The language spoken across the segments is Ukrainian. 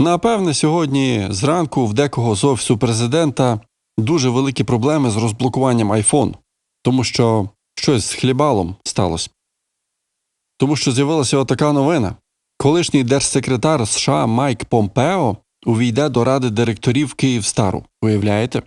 Напевне, сьогодні зранку в декого з офісу президента дуже великі проблеми з розблокуванням iPhone, тому що щось з хлібалом сталося. Тому що з'явилася отака новина. Колишній держсекретар США Майк Помпео увійде до ради директорів Київстару. Уявляєте?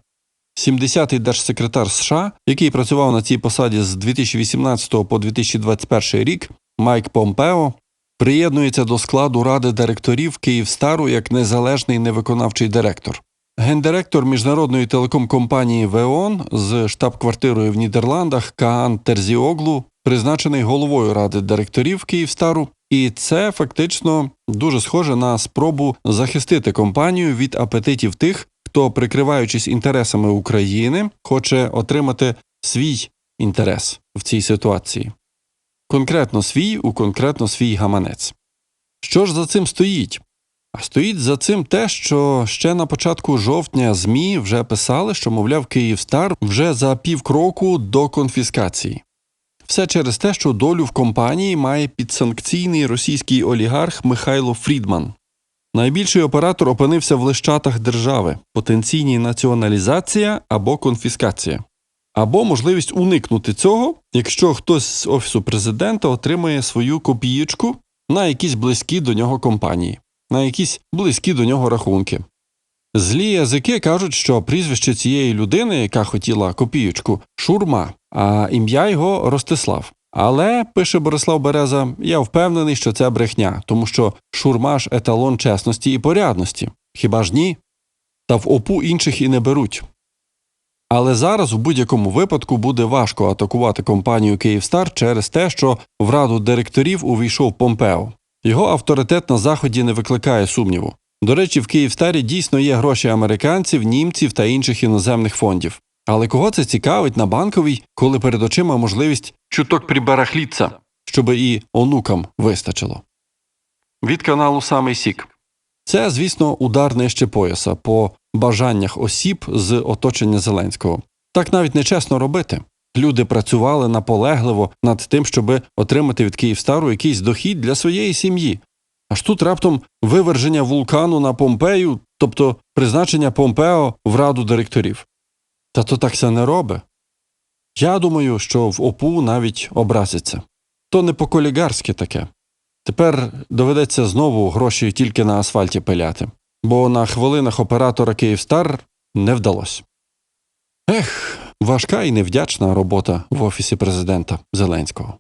70-й держсекретар США, який працював на цій посаді з 2018 по 2021 рік, Майк Помпео приєднується до складу ради директорів Київстару як незалежний невиконавчий директор. Гендиректор міжнародної телеком-компанії ВЕОН з штаб-квартирою в Нідерландах Каан Терзіоглу призначений головою ради директорів Київстару, і це фактично дуже схоже на спробу захистити компанію від апетитів тих, хто, прикриваючись інтересами України, хоче отримати свій інтерес в цій ситуації. Конкретно свій у конкретно свій гаманець. Що ж за цим стоїть? А стоїть за цим те, що ще на початку жовтня ЗМІ вже писали, що, мовляв, Київстар вже за півкроку до конфіскації. Все через те, що долю в компанії має підсанкційний російський олігарх Михайло Фрідман. Найбільший оператор опинився в лищатах держави, потенційній націоналізація або конфіскація, або можливість уникнути цього, якщо хтось з офісу президента отримає свою копієчку на якісь близькі до нього компанії, на якісь близькі до нього рахунки. Злі язики кажуть, що прізвище цієї людини, яка хотіла копієчку, шурма, а ім'я його Ростислав. Але, пише Борислав Береза, я впевнений, що це брехня, тому що шурма ж еталон чесності і порядності. Хіба ж ні? Та в опу інших і не беруть. Але зараз у будь-якому випадку буде важко атакувати компанію Київстар через те, що в раду директорів увійшов Помпео. Його авторитет на заході не викликає сумніву. До речі, в Київстарі дійсно є гроші американців, німців та інших іноземних фондів. Але кого це цікавить на банковій, коли перед очима можливість чуток прибарахліться, щоб і онукам вистачило? Від каналу Самий Сік. Це, звісно, удар нижче пояса по бажаннях осіб з оточення Зеленського. Так навіть нечесно робити. Люди працювали наполегливо над тим, щоб отримати від Київстару якийсь дохід для своєї сім'ї. Аж тут раптом виверження вулкану на Помпею, тобто призначення Помпео в раду директорів. Та то так ся не робить. Я думаю, що в ОПУ навіть образиться. То не по-колігарськи таке. Тепер доведеться знову гроші тільки на асфальті пиляти, бо на хвилинах оператора Київстар не вдалося. Ех, важка і невдячна робота в офісі президента Зеленського.